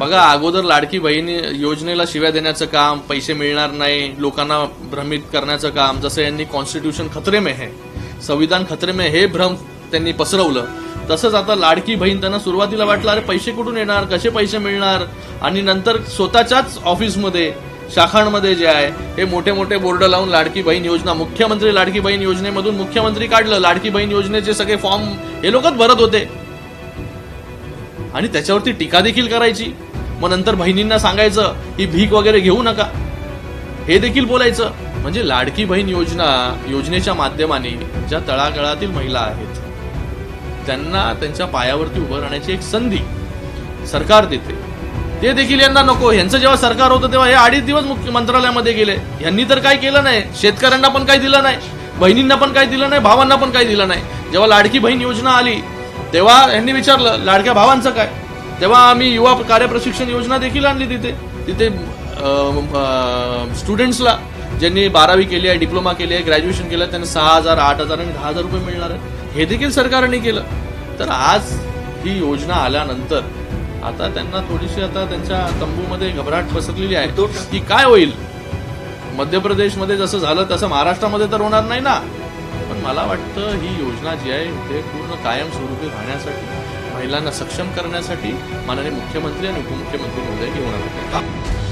बघा अगोदर लाडकी बहिणी योजनेला शिव्या देण्याचं काम पैसे मिळणार नाही लोकांना भ्रमित करण्याचं काम जसं यांनी कॉन्स्टिट्यूशन खतरे में है संविधान खतरे में हे भ्रम त्यांनी पसरवलं तसंच आता लाडकी बहीण त्यांना सुरुवातीला वाटलं अरे पैसे कुठून येणार? कसे पैसे मिळणार? आणि नंतर स्वतःच्याच ऑफिसमध्ये शाखांमध्ये जे आहे हे मोठे मोठे बोर्ड लावून लाडकी बहीण योजना मुख्यमंत्री लाडकी बहीण योजनेमधून मुख्यमंत्री काढलं लाडकी बहीण योजनेचे सगळे फॉर्म हे लोकच भरत होते. आणि त्याच्यावरती टीका देखील करायची. मग नंतर बहिणींना सांगायचं ही भीक वगैरे घेऊ नका. हे देखील बोलायचं. म्हणजे लाडकी बहीण योजना योजनेच्या माध्यमाने ज्या तळागाळातील महिला आहेत त्यांना त्यांच्या पायावरती उभं राहण्याची एक संधी सरकार देते. ते देखील यांना नको. यांचं जेव्हा सरकार होतं तेव्हा हे अडीच दिवस मुख्य मंत्रालयामध्ये गेले. यांनी तर काय केलं नाही. शेतकऱ्यांना पण काही दिलं नाही. बहिणींना पण काही दिलं नाही. भावांना पण काही दिलं नाही. जेव्हा लाडकी बहीण योजना आली तेव्हा यांनी विचारलं लाडक्या भावांचं काय? तेव्हा आम्ही युवा कार्य प्रशिक्षण योजना देखील आणली तिथे. तिथे स्टुडंट्सला ज्यांनी बारावी केली आहे डिप्लोमा केली आहे ग्रॅज्युएशन केलं आहे, त्यांना सहा हजार आठ हजार आणि दहा हजार रुपये मिळणार आहे. हे देखील सरकारने केलं. तर आज ही योजना आल्यानंतर आता त्यांना थोडीशी आता त्यांच्या तंबूमध्ये घबराट पसरलेली आहे की काय होईल. मध्य प्रदेशमध्ये जसं झालं तसं महाराष्ट्रामध्ये तर होणार नाही ना. पण मला वाटतं ही योजना जी आहे ते पूर्ण कायमस्वरूपी राहण्यासाठी महिलांना सक्षम करण्यासाठी माननीय मुख्यमंत्री आणि उपमुख्यमंत्री महोदय घेऊन आले